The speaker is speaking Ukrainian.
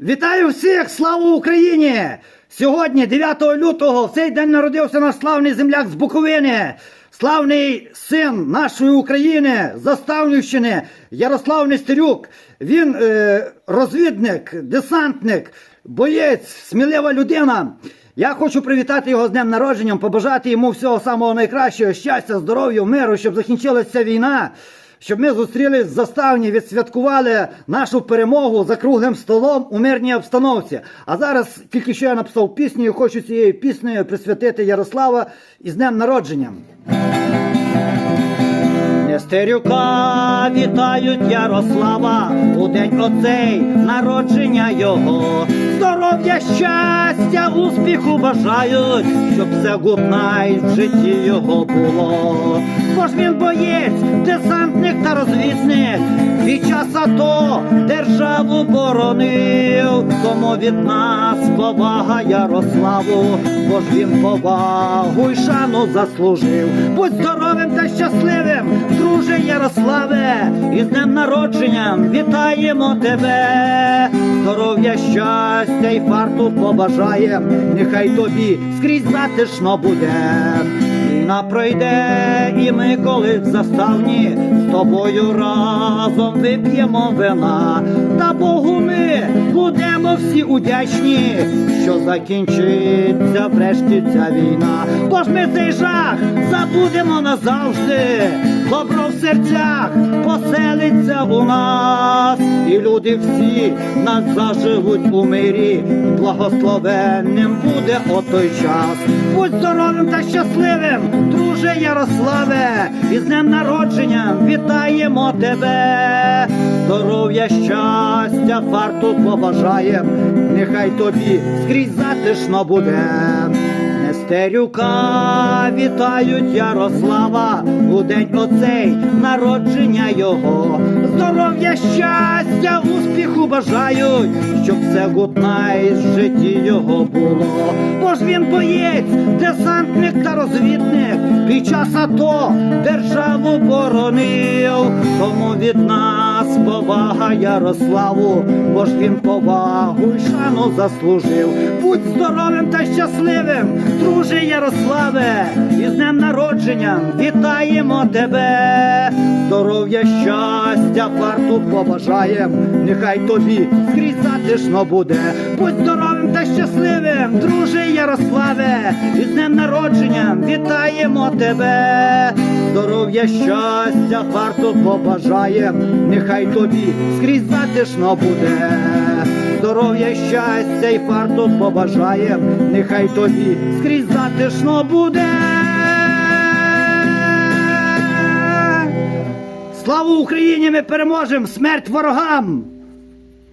Вітаю всіх! Слава Україні! Сьогодні, 9 лютого, в цей день народився наш славний земляк з Буковини, славний син нашої України, Заставнівщини, Ярослав Нестерюк. Він е, розвідник, десантник, боєць, смілива людина. Я хочу привітати його з днем народженням, побажати йому всього самого найкращого, щастя, здоров'я, миру, щоб закінчилася війна. Щоб ми зустрілись в заставні, відсвяткували нашу перемогу за круглим столом у мирній обстановці. А зараз тільки що я написав пісню, і хочу цією піснею присвятити Ярослава із днем народження. Нестерюка вітають Ярослава у день оцей народження його. Здоров'я, щастя, успіху бажають, щоб все гуднай в житті його було. Бо ж він боєць, десантник та розвідник. Під час АТО державу боронив, тому від нас повага Ярославу, бо він повагу й шану заслужив. Будь здоровим та щасливим, друже Ярославе, і з днем народженням вітаємо тебе. Здоров'я, щастя й фарту побажаєм, нехай тобі скрізь затишно буде. Війна пройде, і ми коли заставні тобою разом вип'ємо вина. Та Богу ми будемо всі удячні, що закінчиться врешті ця війна. Тож ми цей жах забудемо назавжди. Добро в серцях поселиться у нас, люди всі нас заживуть у мирі. Благословенним буде отой час. Будь здоровим та щасливим, друже Ярославе, і з днем народження вітаємо тебе. Здоров'я, щастя, фарту побажаєм, нехай тобі скрізь затишно буде. Нестерюка вітають Ярослава у день оцей народження його. Здоров'я, щастя, успіху бажають, щоб все гуднай з житті його було. Бо ж він боєць, десантник та розвідник. Під час АТО державу боронив. Тому від нас повага Ярославу, бо ж він повагу й шану заслужив. Будь здоровим та щасливим, друже Ярославе, і з днем народження вітаємо тебе. Здоров'я, щастя, фарту побажаєм, нехай тобі скрізь затишно буде. Будь здоровим та щасливим, друже Ярославе, і з днем народження вітаємо тебе. Здоров'я, щастя, фарту побажаєм, нехай тобі скрізь затишно буде. Здоров'я, щастя і фарту побажаєм, нехай тобі скрізь затишно буде. Слава Україні! Ми переможемо! Смерть ворогам!